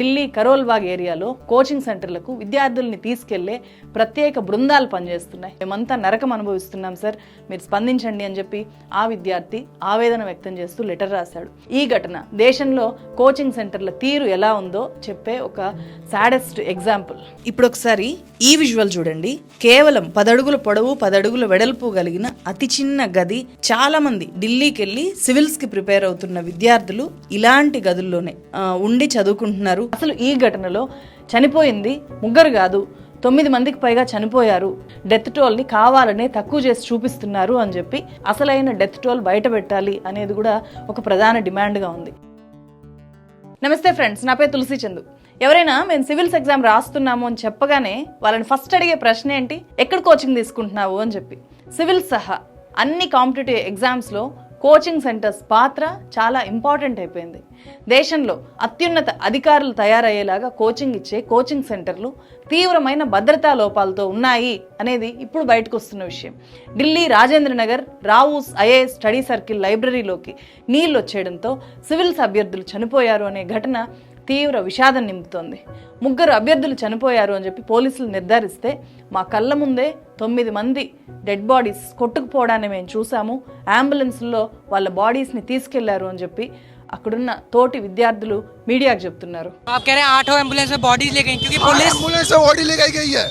ఢిల్లీ కరోల్బాగ్ ఏరియాలో కోచింగ్ సెంటర్లకు విద్యార్థుల్ని తీసుకెళ్ళే ప్రత్యేక బృందాలు పనిచేస్తున్నాయి. మేమంతా నరకం అనుభవిస్తున్నాం సార్. మీరు స్పందించండి అని చెప్పి ఆ విద్యార్థి ఆవేదన వ్యక్తం చేస్తూ లెటర్ రాశాడు. ఈ ఘటన దేశంలో కోచింగ్ సెంటర్ల తీరు ఎలా ఉందో చెప్పే ఒక సాడెస్ట్ ఎగ్జాంపుల్. ఇప్పుడు ఒకసారి ఈ విజువల్ చూడండి. కేవలం పదడుగుల పొడవు పదడుగుల వెడల్పు కలిగిన అతి చిన్న గది చాలా మంది ఢిల్లీకి వెళ్ళి సివిల్స్కి ప్రిపేర్ అవుతున్న విద్యార్థులు ఇలాంటి గదుల్లోనే ఉండి చదువుకుంటున్నారు. అసలు ఈ ఘటనలో చనిపోయింది ముగ్గురు కాదు తొమ్మిది మందికి పైగా చనిపోయారు. డెత్ టోల్ని కావాలనే తక్కువ చేసి చూపిస్తున్నారు అని చెప్పి అసలైన డెత్ టోల్ బయట పెట్టాలి అనేది కూడా ఒక ప్రధాన డిమాండ్గా ఉంది. నమస్తే ఫ్రెండ్స్ నా పేరు తులసి చందు. ఎవరైనా మేము సివిల్స్ ఎగ్జామ్ రాస్తున్నాము అని చెప్పగానే వాళ్ళని ఫస్ట్ అడిగే ప్రశ్న ఏంటి? ఎక్కడ కోచింగ్ తీసుకుంటున్నావు అని చెప్పి. సివిల్స్ సహా అన్ని కాంపిటేటివ్ ఎగ్జామ్స్లో కోచింగ్ సెంటర్స్ పాత్ర చాలా ఇంపార్టెంట్ అయిపోయింది. దేశంలో అత్యున్నత అధికారులు తయారయ్యేలాగా కోచింగ్ ఇచ్చే కోచింగ్ సెంటర్లు తీవ్రమైన భద్రతా లోపాలతో ఉన్నాయి అనేది ఇప్పుడు బయటకు వస్తున్న విషయం. Delhi Rajendra Nagar Rau's IAS study circle లైబ్రరీలోకి నీళ్ళు వచ్చేయడంతో సివిల్స్ అభ్యర్థులు చనిపోయారు అనే ఘటన తీవ్ర విషాదం నింపుతోంది ముగ్గురు అభ్యర్థులు చనిపోయారు అని చెప్పి పోలీసులు నిర్ధారిస్తే మా కళ్ళ ముందే తొమ్మిది మంది డెడ్ బాడీస్ కొట్టుకుపోవడాన్ని మేము చూసాము అంబులెన్స్లో వాళ్ళ బాడీస్ని తీసుకెళ్లారు అని చెప్పి అక్కడున్న తోటి విద్యార్థులు మీడియాకు చెప్తున్నారు आप कह रहे हैं आठों एम्बुलेंस में बॉडीज ले गई क्योंकि पुलिस एम्बुलेंस से बॉडी ले गई गई है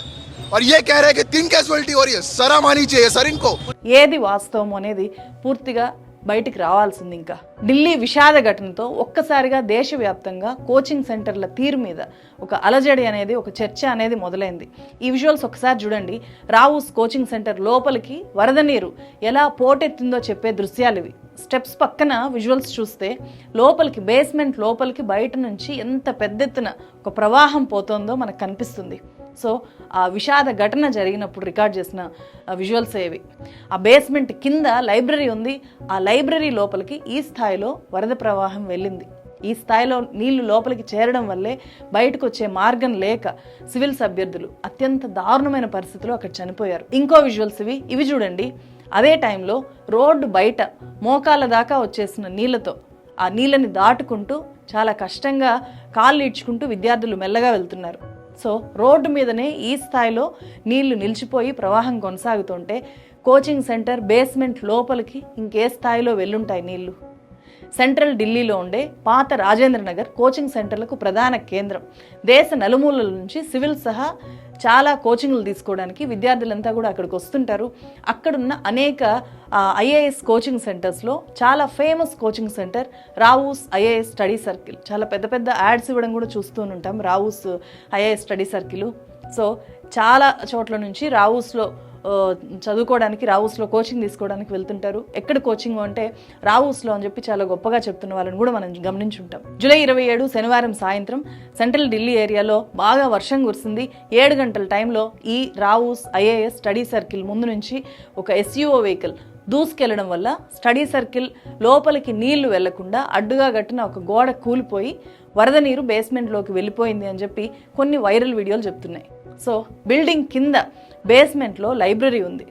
और ये कह रहे हैं कि तीन कैजुअलिटी हो रही है शर्म आनी चाहिए सर इनको ఏది వాస్తవం అనేది పూర్తిగా బయటికి రావాల్సింది ఇంకా. ఢిల్లీ విషాద ఘటనతో ఒక్కసారిగా దేశవ్యాప్తంగా కోచింగ్ సెంటర్ల తీరు మీద ఒక అలజడి అనేది ఒక చర్చ అనేది మొదలైంది. ఈ విజువల్స్ ఒకసారి చూడండి. రావుస్ కోచింగ్ సెంటర్ లోపలికి వరద నీరు ఎలా పోటెత్తిందో చెప్పే దృశ్యాలు ఇవి. స్టెప్స్ పక్కన విజువల్స్ చూస్తే లోపలికి బేస్మెంట్ లోపలికి బయట నుంచి ఎంత పెద్ద ఎత్తున ఒక ప్రవాహం పోతుందో మనకు కనిపిస్తుంది. సో ఆ విషాద ఘటన జరిగినప్పుడు రికార్డ్ చేసిన విజువల్స్ ఏవి? ఆ బేస్మెంట్ కింద లైబ్రరీ ఉంది. ఆ లైబ్రరీ లోపలికి ఈ స్థాయిలో వరద ప్రవాహం వెళ్ళింది. ఈ స్థాయిలో నీళ్ళు లోపలికి చేరడం వల్లే బయటకు వచ్చే మార్గం లేక సివిల్స్ అభ్యర్థులు అత్యంత దారుణమైన పరిస్థితులు అక్కడ చనిపోయారు. ఇంకో విజువల్స్ ఇవి. ఇవి చూడండి. అదే టైంలో రోడ్డు బయట మోకాల దాకా వచ్చేసిన నీళ్ళతో ఆ నీళ్ళని దాటుకుంటూ చాలా కష్టంగా కాళ్ళు ఈడ్చుకుంటూ విద్యార్థులు మెల్లగా వెళ్తున్నారు. సో రోడ్డు మీదనే ఈ స్థాయిలో నీళ్ళు నిలిచిపోయి ప్రవాహం కొనసాగుతుంటే కోచింగ్ సెంటర్ బేస్మెంట్ లోపలికి ఇంకే స్థాయిలో వెళ్ళుంటాయి నీళ్ళు. సెంట్రల్ ఢిల్లీలో ఉండే పాత రాజేంద్ర నగర్ కోచింగ్ సెంటర్లకు ప్రధాన కేంద్రం. దేశ నలుమూలల నుంచి సివిల్ సహా చాలా కోచింగ్లు తీసుకోవడానికి విద్యార్థులంతా కూడా అక్కడికి వస్తుంటారు. అక్కడున్న అనేక ఐఏఎస్ కోచింగ్ సెంటర్స్లో చాలా famous coaching centre Rau's IAS study circle. చాలా పెద్ద పెద్ద యాడ్స్ ఇవ్వడం కూడా చూస్తూ ఉంటాం Rau's IAS study circle. So చాలా చోట్ల నుంచి రావుస్లో చదువుకోవడానికి రావుస్లో కోచింగ్ తీసుకోవడానికి వెళ్తుంటారు. ఎక్కడ కోచింగ్ అంటే రావుస్లో అని చెప్పి చాలా గొప్పగా చెప్తున్న వాళ్ళని కూడా మనం గమనించుంటాం. జూలై ఇరవై ఏడు శనివారం సాయంత్రం సెంట్రల్ ఢిల్లీ ఏరియాలో బాగా వర్షం కురిసింది. ఏడు గంటల టైంలో ఈ రావుస్ ఐఏఎస్ స్టడీ సర్కిల్ ముందు నుంచి ఒక ఎస్యూఓ వెహికల్ దూసుకెళ్ళడం వల్ల స్టడీ సర్కిల్ లోపలికి నీళ్ళు వెళ్ళకుండా అడ్డుగా కట్టిన ఒక గోడ కూలిపోయి వరద నీరు బేస్మెంట్లోకి వెళ్ళిపోయింది అని చెప్పి కొన్ని వైరల్ వీడియోలు చెప్తున్నాయి. సో బిల్డింగ్ కింద బేస్మెంట్లో లైబ్రరీ ఉంది.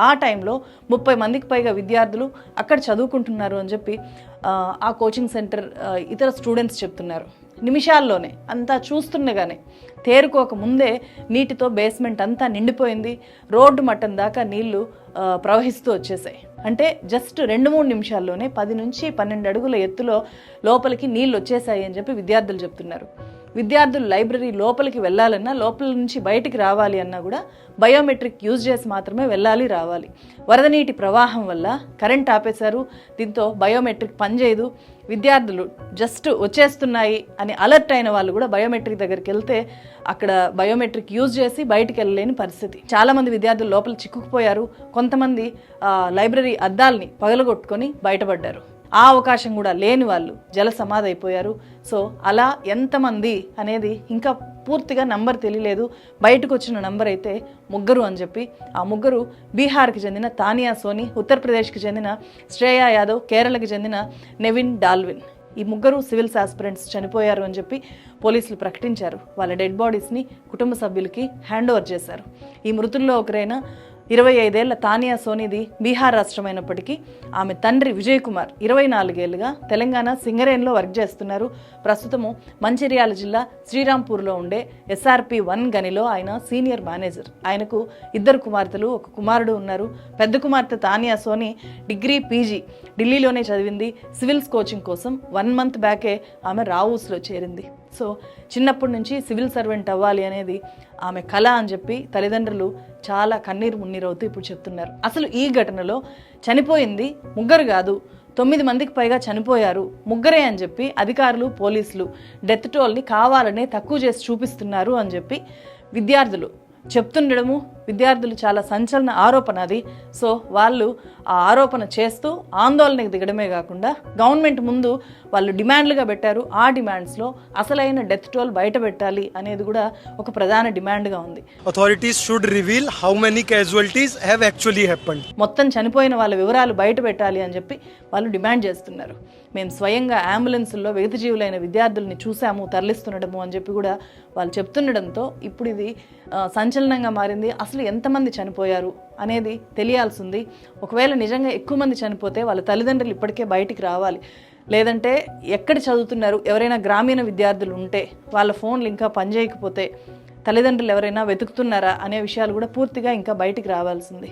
ఆ టైంలో ముప్పై మందికి పైగా విద్యార్థులు అక్కడ చదువుకుంటున్నారు అని చెప్పి ఆ, కోచింగ్ సెంటర్ ఇతర స్టూడెంట్స్ చెప్తున్నారు. నిమిషాల్లోనే అంతా చూస్తుండగానే తేరుకోక ముందే నీటితో బేస్మెంట్ అంతా నిండిపోయింది. రోడ్డు మట్టం దాకా నీళ్ళు ప్రవహిస్తూ వచ్చేసాయి. అంటే జస్ట్ రెండు మూడు నిమిషాల్లోనే పది నుంచి పన్నెండు అడుగుల ఎత్తులో లోపలికి నీళ్ళు వచ్చేసాయి అని చెప్పి విద్యార్థులు చెప్తున్నారు. విద్యార్థులు లైబ్రరీ లోపలికి వెళ్ళాలన్నా లోపల నుంచి బయటికి రావాలి అన్నా కూడా బయోమెట్రిక్ యూజ్ చేసి మాత్రమే వెళ్ళాలి రావాలి. వరద నీటి ప్రవాహం వల్ల కరెంట్ ఆపేశారు. దీంతో బయోమెట్రిక్ పనిచేయదు. విద్యార్థులు జస్ట్ వచ్చేస్తున్నాయి అని అలర్ట్ అయిన వాళ్ళు కూడా బయోమెట్రిక్ దగ్గరికి వెళ్తే అక్కడ బయోమెట్రిక్ యూజ్ చేసి బయటికి వెళ్ళలేని పరిస్థితి. చాలామంది విద్యార్థులు లోపల చిక్కుకుపోయారు. కొంతమంది లైబ్రరీ అద్దాల్ని పగలగొట్టుకొని బయటపడ్డారు. ఆ అవకాశం కూడా లేని వాళ్ళు జల సమాధైపోయారు సో అలా ఎంతమంది అనేది ఇంకా పూర్తిగా నంబర్ తెలియలేదు. బయటకు వచ్చిన నంబర్ అయితే ముగ్గురు అని చెప్పి ఆ ముగ్గురు బీహార్కి చెందిన తానియా సోని ఉత్తరప్రదేశ్కి చెందిన శ్రేయా యాదవ్ కేరళకి చెందిన నెవిన్ డాల్విన్. ఈ ముగ్గురు సివిల్స్ ఆస్పిరెంట్స్ చనిపోయారు అని చెప్పి పోలీసులు ప్రకటించారు. వాళ్ళ డెడ్ బాడీస్ని కుటుంబ సభ్యులకి హ్యాండ్ ఓవర్ చేశారు. ఈ మృతుల్లో ఒకరైన ఇరవై ఐదేళ్ళ తానియా సోనిది బీహార్ రాష్ట్రమైనప్పటికీ ఆమె తండ్రి విజయ్ కుమార్ ఇరవై నాలుగేళ్ళుగా తెలంగాణ సింగరేన్లో వర్క్ చేస్తున్నారు. ప్రస్తుతము మంచిర్యాల జిల్లా శ్రీరాంపూర్లో ఉండే ఎస్ఆర్పి వన్ గనిలో ఆయన సీనియర్ మేనేజర్. ఆయనకు ఇద్దరు కుమార్తెలు ఒక కుమారుడు ఉన్నారు. పెద్ద కుమార్తె తానియా సోని డిగ్రీ పీజీ ఢిల్లీలోనే చదివింది. సివిల్స్ కోచింగ్ కోసం వన్ మంత్ బ్యాకే ఆమె రావూస్లో చేరింది. సో చిన్నప్పటి నుంచి సివిల్ సర్వెంట్ అవ్వాలి అనేది ఆమె కళ అని చెప్పి తల్లిదండ్రులు చాలా కన్నీరు మున్నీరవుతూ ఇప్పుడు చెప్తున్నారు. అసలు ఈ ఘటనలో చనిపోయింది ముగ్గురు కాదు తొమ్మిది మందికి పైగా చనిపోయారు ముగ్గురే అని చెప్పి అధికారులు పోలీసులు డెత్ టోల్ని కావాలనే తక్కువ చేసి చూపిస్తున్నారు అని చెప్పి విద్యార్థులు చెప్తుండడము విద్యార్థులు చాలా సంచలన ఆరోపణ అది. సో వాళ్ళు ఆ ఆరోపణ చేస్తూ ఆందోళనకు దిగడమే కాకుండా గవర్నమెంట్ ముందు వాళ్ళు డిమాండ్లుగా పెట్టారు. ఆ డిమాండ్స్లో అసలైన డెత్ టోల్ బయట పెట్టాలి అనేది కూడా ఒక ప్రధాన డిమాండ్గా ఉంది. Authorities should reveal how many casualties have actually happened. మొత్తం చనిపోయిన వాళ్ళ వివరాలు బయట పెట్టాలి అని చెప్పి వాళ్ళు డిమాండ్ చేస్తున్నారు. మేము స్వయంగా అంబులెన్సుల్లో జీవులైన విద్యార్థుల్ని చూసాము తరలిస్తుండడము అని చెప్పి కూడా వాళ్ళు చెప్తుండడంతో ఇప్పుడు ఇది సంచలనంగా మారింది. అసలు ఎంతమంది చనిపోయారు అనేది తెలియాల్సింది. ఒకవేళ నిజంగా ఎక్కువ మంది చనిపోతే వాళ్ళ తల్లిదండ్రులు ఇప్పటికే బయటికి రావాలి. లేదంటే ఎక్కడ చదువుతున్నారు? ఎవరైనా గ్రామీణ విద్యార్థులు ఉంటే వాళ్ళ ఫోన్లు ఇంకా పనిచేయకపోతే తల్లిదండ్రులు ఎవరైనా వెతుకుతున్నారా అనే విషయాలు కూడా పూర్తిగా ఇంకా బయటికి రావాల్సింది.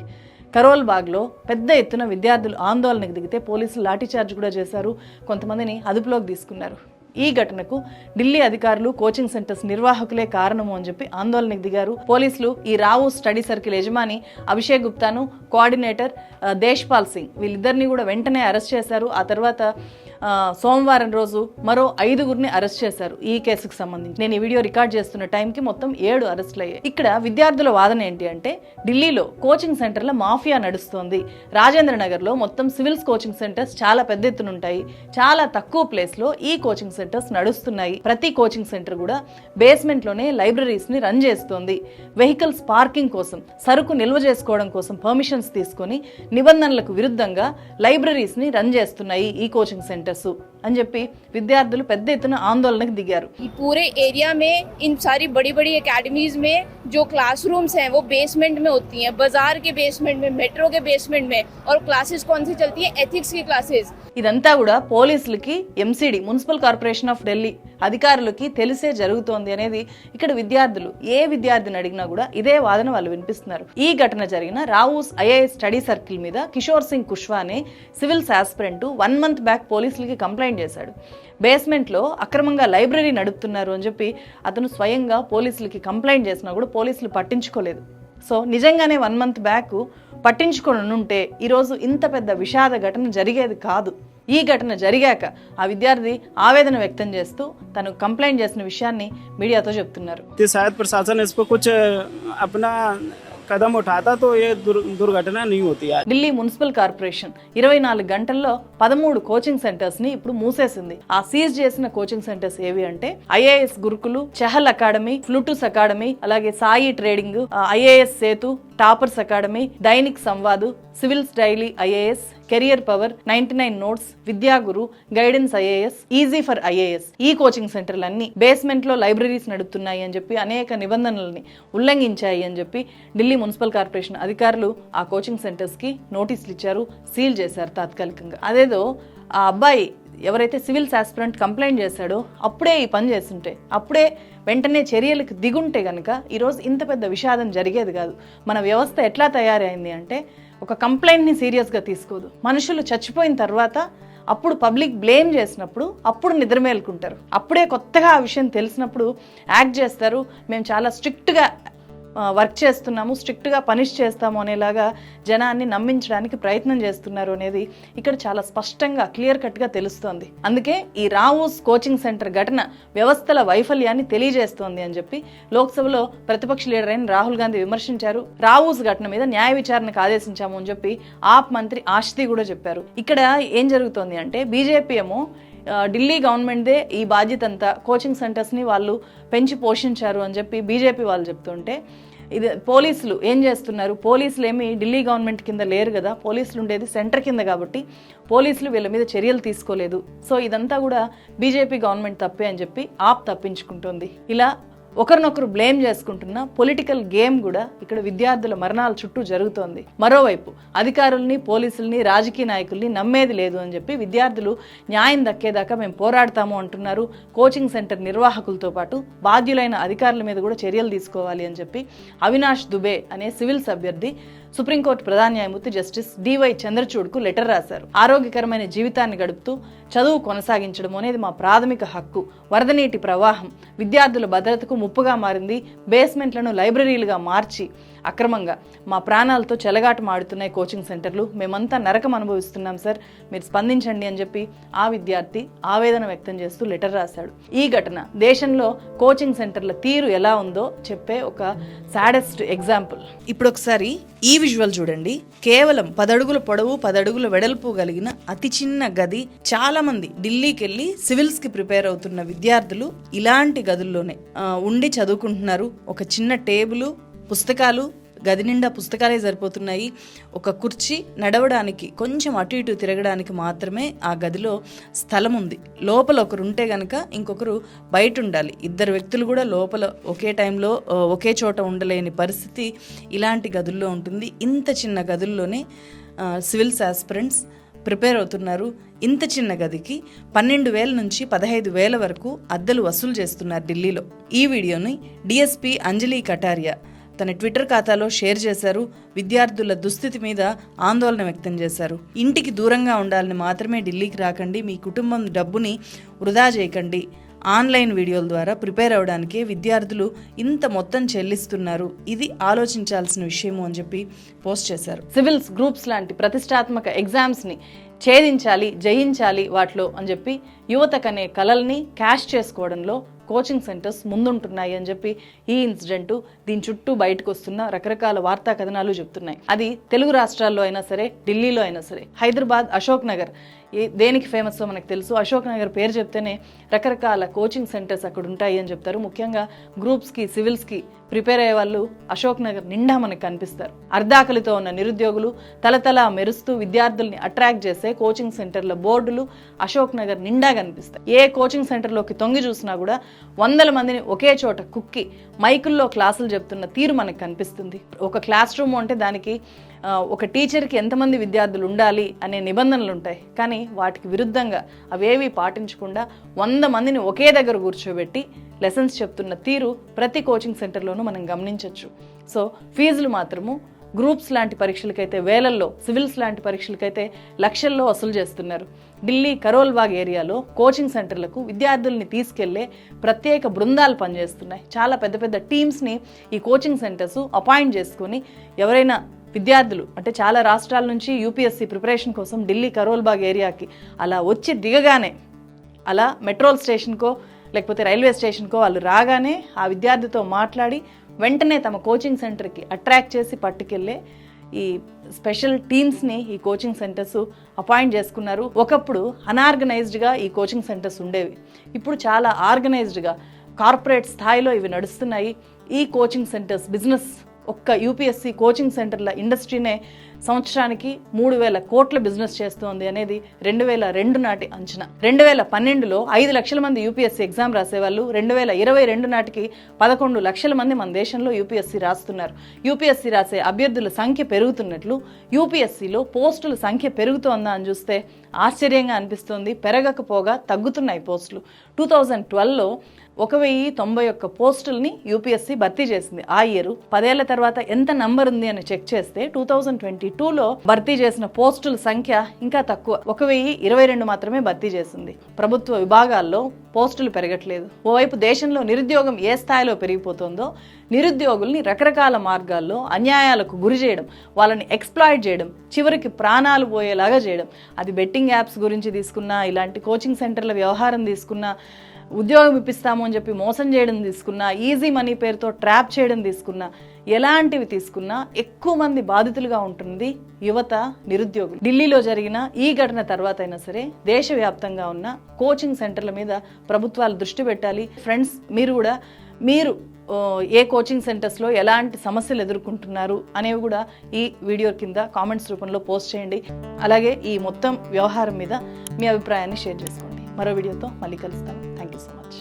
కరోల్ బాగ్లో పెద్ద ఎత్తున విద్యార్థులు ఆందోళనకు దిగితే పోలీసులు లాఠీచార్జ్ కూడా చేశారు. కొంతమందిని అదుపులోకి తీసుకున్నారు. ఈ ఘటనకు ఢిల్లీ అధికారులు కోచింగ్ సెంటర్స్ నిర్వాహకులే కారణము అని చెప్పి ఆందోళనకు దిగారు. పోలీసులు ఈ రావు స్టడీ సర్కిల్ యజమాని అభిషేక్ గుప్తాను కోఆర్డినేటర్ దేశ్పాల్ సింగ్ వీళ్ళిద్దరిని కూడా వెంటనే అరెస్ట్ చేశారు. ఆ తర్వాత సోమవారం రోజు మరో ఐదుగురిని అరెస్ట్ చేశారు ఈ కేసుకు సంబంధించి. నేను ఈ వీడియో రికార్డ్ చేస్తున్న టైంకి మొత్తం ఏడు అరెస్టులు అయ్యాయి ఇక్కడ విద్యార్థుల వాదన ఏంటి అంటే ఢిల్లీలో కోచింగ్ సెంటర్ల మాఫియా నడుస్తోంది. రాజేంద్ర నగర్లో మొత్తం సివిల్స్ కోచింగ్ సెంటర్స్ చాలా పెద్ద ఎత్తున ఉంటాయి. చాలా తక్కువ ప్లేస్లో ఈ కోచింగ్ సెంటర్స్ నడుస్తున్నాయి. ప్రతి కోచింగ్ సెంటర్ కూడా బేస్మెంట్లోనే లైబ్రరీస్ని రన్ చేస్తోంది. వెహికల్స్ పార్కింగ్ కోసం సరుకు నిల్వ చేసుకోవడం కోసం పర్మిషన్స్ తీసుకొని నిబంధనలకు విరుద్ధంగా లైబ్రరీస్ని రన్ చేస్తున్నాయి ఈ కోచింగ్ సెంటర్ సెంటర్స్ అని చెప్పి విద్యార్థులు పెద్ద ఎత్తున ఆందోళనకు దిగారు ये पूरे एरिया में इन सारी बड़ी बड़ी एकेडमीज में जो क्लासरूम्स हैं वो बेसमेंट में होती हैं बाजार के बेसमेंट में मेट्रो के बेसमेंट में और क्लासेस कौन सी चलती हैं एथिक्स की क्लासेस ఇదంతా కూడా పోలీసులకి MCD municipal corporation of Delhi అధికారులకి తెలిసే జరుగుతోంది అనేది ఇక్కడ విద్యార్థులు ఏ విద్యార్థిని అడిగినా కూడా ఇదే వాదన వాళ్ళు వినిపిస్తున్నారు ఈ ఘటన జరిగిన రావుస్ ఐఏఎస్ స్టడీ సర్కిల్ మీద కిషోర్ సింగ్ కుష్వా అనే civils aspirant one month back పోలీసులకి కంప్లైంట్ కంప్లైంట్ చేశాడు. బేస్మెంట్లో అక్రమంగా లైబ్రరీ నడుపుతున్నారు అని చెప్పి అతను స్వయంగా పోలీసులకి కంప్లైంట్ చేసినా కూడా పోలీసులు పట్టించుకోలేదు. సో నిజంగానే వన్ మంత్ బ్యాక్ పట్టించుకొని ఉంటే ఈరోజు ఇంత పెద్ద విషాద ఘటన జరిగేది కాదు. ఈ ఘటన జరిగాక ఆ విద్యార్థి ఆవేదన వ్యక్తం చేస్తూ తను కంప్లైంట్ చేసిన విషయాన్ని మీడియాతో చెప్తున్నారు. ప్రశాసన్ ఇస్పో కుచ్ कदम उठाता तो ये दुर, दुर्घटना नहीं होती आज ఢిల్లీ మున్సిపల్ కార్పొరేషన్ ఇరవై నాలుగు గంటల్లో పదమూడు కోచింగ్ సెంటర్స్ ని ఇప్పుడు మూసేసింది ఆ సీజ్ చేసిన కోచింగ్ సెంటర్స్ ఏవి అంటే IAS Gurukul Chahal academy ఫ్లూటూస్ academy అలాగే Sai trading IAS Setu toppers academy Dainik Samvad civils daily IAS career power ninety nine notes Vidyaguru guidance IAS easy for IAS. ఈ కోచింగ్ సెంటర్లన్నీ బేస్మెంట్లో లైబ్రరీస్ నడుపుతున్నాయి అని చెప్పి అనేక నిబంధనల్ని ఉల్లంఘించాయి అని చెప్పి ఢిల్లీ మున్సిపల్ కార్పొరేషన్ అధికారులు ఆ కోచింగ్ సెంటర్స్కి నోటీసులు ఇచ్చారు సీల్ చేశారు తాత్కాలికంగా. అదేదో ఆ అబ్బాయి ఎవరైతే సివిల్స్ ఆస్పిరెంట్ కంప్లైంట్ చేశాడో అప్పుడే ఈ పని చేస్తుంటే అప్పుడే వెంటనే చర్యలకు దిగుంటే కనుక ఈరోజు ఇంత పెద్ద విషాదం జరిగేది కాదు. మన వ్యవస్థ ఎట్లా తయారైంది అంటే ఒక కంప్లైంట్ని సీరియస్గా తీసుకోదు. మనుషులు చచ్చిపోయిన తర్వాత అప్పుడు పబ్లిక్ బ్లేమ్ చేసినప్పుడు అప్పుడు నిద్ర మేలుకుంటారు. అప్పుడే కొత్తగా ఆ విషయం తెలిసినప్పుడు యాక్ట్ చేస్తారు. మేము చాలా స్ట్రిక్ట్గా వర్క్ చేస్తున్నాము స్ట్రిక్ట్గా పనిష్ చేస్తాము అనేలాగా జనాన్ని నమ్మించడానికి ప్రయత్నం చేస్తున్నారు అనేది ఇక్కడ చాలా స్పష్టంగా క్లియర్ కట్గా తెలుస్తోంది. అందుకే ఈ రావోస్ కోచింగ్ సెంటర్ ఘటన వ్యవస్థల వైఫల్యాన్ని తెలియజేస్తోంది అని చెప్పి లోక్సభలో ప్రతిపక్ష లీడర్ అయిన రాహుల్ గాంధీ విమర్శించారు. రావోస్ ఘటన మీద న్యాయ విచారణకు ఆదేశించాము అని చెప్పి ఆప్ మంత్రి ఆష్తి కూడా చెప్పారు. ఇక్కడ ఏం జరుగుతోంది అంటే బీజేపీ ఏమో ఢిల్లీ గవర్నమెంట్దే ఈ బాధ్యత అంతా కోచింగ్ సెంటర్స్ని వాళ్ళు పెంచి పోషించారు అని చెప్పి బీజేపీ వాళ్ళు చెప్తుంటే ఇది పోలీసులు ఏం చేస్తున్నారు? పోలీసులు ఏమి ఢిల్లీ గవర్నమెంట్ కింద లేరు కదా పోలీసులు ఉండేది సెంటర్ కింద కాబట్టి పోలీసులు వీళ్ళ మీద చర్యలు తీసుకోలేదు. సో ఇదంతా కూడా బీజేపీ గవర్నమెంట్ తప్పే అని చెప్పి ఆప్ తప్పించుకుంటుంది. ఇలా ఒకరినొకరు బ్లేమ్ చేసుకుంటున్న పొలిటికల్ గేమ్ కూడా ఇక్కడ విద్యార్థుల మరణాల చుట్టూ జరుగుతోంది. మరోవైపు అధికారుల్ని పోలీసుల్ని రాజకీయ నాయకుల్ని నమ్మేది లేదు అని చెప్పి విద్యార్థులు న్యాయం దక్కేదాకా మేము పోరాడతాము అంటున్నారు. కోచింగ్ సెంటర్ నిర్వాహకులతో పాటు బాధ్యులైన అధికారుల మీద కూడా చర్యలు తీసుకోవాలి అని చెప్పి అవినాష్ దుబే అనే సివిల్స్ అభ్యర్థి సుప్రీంకోర్టు ప్రధాన న్యాయమూర్తి జస్టిస్ డివై చంద్రచూడ్కు లెటర్ రాశారు. ఆరోగ్యకరమైన జీవితాన్ని గడుపుతూ చదువు కొనసాగించడం అనేది మా ప్రాథమిక హక్కు. వరద నీటి ప్రవాహం విద్యార్థుల భద్రతకు ముప్పుగా మారింది. బేస్మెంట్లను లైబ్రరీలుగా మార్చి అక్రమంగా. మా ప్రాణాలతో చెలగాట మాడుతున్నాయి కోచింగ్ సెంటర్లు. మేమంతా నరకం అనుభవిస్తున్నాం సార్. మీరు స్పందించండి అని చెప్పి ఆ విద్యార్థి ఆవేదన వ్యక్తం చేస్తూ లెటర్ రాశాడు. ఈ ఘటన దేశంలో కోచింగ్ సెంటర్ల తీరు ఎలా ఉందో చెప్పే ఒక సాడెస్ట్ ఎగ్జాంపుల్. ఇప్పుడు ఒకసారి ఈ విజువల్ చూడండి. కేవలం పదడుగుల పొడవు పదడుగుల వెడల్పు కలిగిన అతి చిన్న గది చాలా మంది ఢిల్లీకి వెళ్ళి సివిల్స్కి ప్రిపేర్ అవుతున్న విద్యార్థులు ఇలాంటి గదుల్లోనే ఉండి చదువుకుంటున్నారు. ఒక చిన్న టేబుల్ పుస్తకాలు గది నిండా పుస్తకాలే సరిపోతున్నాయి. ఒక కుర్చీ నడవడానికి కొంచెం అటు ఇటు తిరగడానికి మాత్రమే ఆ గదిలో స్థలం ఉంది. లోపల ఒకరు ఉంటే గనక ఇంకొకరు బయట ఉండాలి. ఇద్దరు వ్యక్తులు కూడా లోపల ఒకే టైంలో ఒకే చోట ఉండలేని పరిస్థితి ఇలాంటి గదుల్లో ఉంటుంది. ఇంత చిన్న గదుల్లోనే సివిల్స్ ఆస్పిరెంట్స్ ప్రిపేర్ అవుతున్నారు. ఇంత చిన్న గదికి పన్నెండు వేల నుంచి పదహైదు వేల వరకు అద్దెలు వసూలు చేస్తున్నారు ఢిల్లీలో. ఈ వీడియోని డిఎస్పీ అంజలి కటారియా తన ట్విట్టర్ ఖాతాలో షేర్ చేశారు. విద్యార్థుల దుస్థితి మీద ఆందోళన వ్యక్తం చేశారు. ఇంటికి దూరంగా ఉండాలని మాత్రమే ఢిల్లీకి రాకండి. మీ కుటుంబం డబ్బుని వృధా చేయకండి. ఆన్లైన్ వీడియోల ద్వారా ప్రిపేర్ అవడానికే విద్యార్థులు ఇంత మొత్తం చెల్లిస్తున్నారు. ఇది ఆలోచించాల్సిన విషయము అని చెప్పి పోస్ట్ చేశారు. సివిల్స్ గ్రూప్స్ లాంటి ప్రతిష్టాత్మక ఎగ్జామ్స్ని ఛేదించాలి జయించాలి వాటిలో అని చెప్పి యువతకనే కలల్ని క్యాష్ చేసుకోవడంలో కోచింగ్ సెంటర్స్ ముందుంటున్నాయి అని చెప్పి ఈ ఇన్సిడెంట్ దీని చుట్టూ బయటకు వస్తున్న రకరకాల వార్తా కథనాలు చెప్తున్నాయి. అది తెలుగు రాష్ట్రాల్లో అయినా సరే ఢిల్లీలో అయినా సరే హైదరాబాద్ అశోక్ నగర్ దేనికి ఫేమస్ మనకు తెలుసు. అశోక్ నగర్ పేరు చెప్తేనే రకరకాల కోచింగ్ సెంటర్స్ అక్కడ ఉంటాయి అని చెప్తారు. ముఖ్యంగా గ్రూప్స్కి సివిల్స్కి ప్రిపేర్ అయ్యే వాళ్ళు అశోక్ నగర్ నిండా మనకు కనిపిస్తారు. అర్ధాకలితో ఉన్న నిరుద్యోగులు తలతల మెరుస్తూ విద్యార్థుల్ని అట్రాక్ట్ చేసే కోచింగ్ సెంటర్ల బోర్డులు అశోక్ నగర్ నిండా కనిపిస్తాయి. ఏ కోచింగ్ సెంటర్లోకి తొంగి చూసినా కూడా వందల మందిని ఒకే చోట కుక్కి మైకుల్లో క్లాసులు చెప్తున్న తీరు మనకు కనిపిస్తుంది. ఒక క్లాస్ రూమ్ అంటే దానికి ఒక టీచర్కి ఎంతమంది విద్యార్థులు ఉండాలి అనే నిబంధనలు ఉంటాయి. కానీ వాటికి విరుద్ధంగా అవేవి పాటించకుండా వంద మందిని ఒకే దగ్గర కూర్చోబెట్టి లెసన్స్ చెప్తున్న తీరు ప్రతి కోచింగ్ సెంటర్లోనూ మనం గమనించవచ్చు సో ఫీజులు మాత్రము గ్రూప్స్ లాంటి పరీక్షలకైతే వేలల్లో సివిల్స్ లాంటి పరీక్షలకైతే లక్షల్లో వసూలు చేస్తున్నారు. ఢిల్లీ కరోల్బాగ్ ఏరియాలో కోచింగ్ సెంటర్లకు విద్యార్థుల్ని తీసుకెళ్ళే ప్రత్యేక బృందాలు పనిచేస్తున్నాయి. చాలా పెద్ద పెద్ద టీమ్స్ని ఈ కోచింగ్ సెంటర్స్ అపాయింట్ చేసుకొని ఎవరైనా విద్యార్థులు అంటే చాలా రాష్ట్రాల నుంచి యూపీఎస్సీ ప్రిపరేషన్ కోసం ఢిల్లీ కరోల్బాగ్ ఏరియాకి అలా వచ్చి దిగగానే అలా మెట్రోల్ స్టేషన్కో లేకపోతే రైల్వే స్టేషన్కో వాళ్ళు రాగానే ఆ విద్యార్థితో మాట్లాడి వెంటనే తమ కోచింగ్ సెంటర్కి అట్రాక్ట్ చేసి పట్టుకెళ్ళే ఈ స్పెషల్ టీమ్స్ని ఈ కోచింగ్ సెంటర్స్ అపాయింట్ చేసుకున్నారు. ఒకప్పుడు అనార్గనైజ్డ్గా ఈ కోచింగ్ సెంటర్స్ ఉండేవి. ఇప్పుడు చాలా ఆర్గనైజ్డ్గా కార్పొరేట్ స్థాయిలో ఇవి నడుస్తున్నాయి. ఈ కోచింగ్ సెంటర్స్ బిజినెస్ ఒక్క యూపీఎస్సీ కోచింగ్ సెంటర్ల ఇండస్ట్రీనే సంవత్సరానికి మూడు వేల కోట్ల బిజినెస్ చేస్తోంది అనేది రెండు వేల రెండు నాటి అంచనా. రెండు వేల పన్నెండులో ఐదు లక్షల మంది యూపీఎస్సీ ఎగ్జామ్ రాసేవాళ్ళు రెండు వేల ఇరవై రెండు నాటికి పదకొండు లక్షల మంది మన దేశంలో యూపీఎస్సీ రాస్తున్నారు. యూపీఎస్సీ రాసే అభ్యర్థుల సంఖ్య పెరుగుతున్నట్లు యూపీఎస్సీలో పోస్టుల సంఖ్య పెరుగుతోందా అని చూస్తే ఆశ్చర్యంగా అనిపిస్తోంది. పెరగకపోగా తగ్గుతున్నాయి పోస్టులు. టూ థౌజండ్ ట్వెల్వ్లో ఒక వెయ్యి తొంభై ఒక్క పోస్టుల్ని యూపీఎస్సీ భర్తీ చేసింది. ఆ ఇయర్ పదేళ్ళ తర్వాత ఎంత నంబర్ ఉంది అని చెక్ చేస్తే టూ థౌజండ్ ట్వంటీ టూలో భర్తీ చేసిన పోస్టుల సంఖ్య ఇంకా తక్కువ. ఒక వెయ్యి ఇరవై రెండు మాత్రమే భర్తీ చేసింది. ప్రభుత్వ విభాగాల్లో పోస్టులు పెరగట్లేదు. ఓవైపు దేశంలో నిరుద్యోగం ఏ స్థాయిలో పెరిగిపోతుందో నిరుద్యోగుల్ని రకరకాల మార్గాల్లో అన్యాయాలకు గురి చేయడం వాళ్ళని ఎక్స్ప్లాయిట్ చేయడం చివరికి ప్రాణాలు పోయేలాగా చేయడం. అది బెట్టింగ్ యాప్స్ గురించి తీసుకున్నా ఇలాంటి కోచింగ్ సెంటర్ల వ్యవహారం తీసుకున్నా ఉద్యోగం ఇప్పిస్తాము అని చెప్పి మోసం చేయడం తీసుకున్నా ఈజీ మనీ పేరుతో ట్రాప్ చేయడం తీసుకున్నా ఎలాంటివి తీసుకున్నా ఎక్కువ మంది బాధితులుగా ఉంటుంది యువత నిరుద్యోగులు. ఢిల్లీలో జరిగిన ఈ ఘటన తర్వాత అయినా సరే దేశవ్యాప్తంగా ఉన్న కోచింగ్ సెంటర్ల మీద ప్రభుత్వాలు దృష్టి పెట్టాలి. ఫ్రెండ్స్ మీరు కూడా మీరు ఏ కోచింగ్ సెంటర్స్లో ఎలాంటి సమస్యలు ఎదుర్కొంటున్నారు అనేవి కూడా ఈ వీడియో కింద కామెంట్స్ రూపంలో పోస్ట్ చేయండి. అలాగే ఈ మొత్తం వ్యవహారం మీద మీ అభిప్రాయాన్ని షేర్ చేసుకోండి. మరో వీడియోతో మళ్ళీ కలుస్తాను. Thank you so much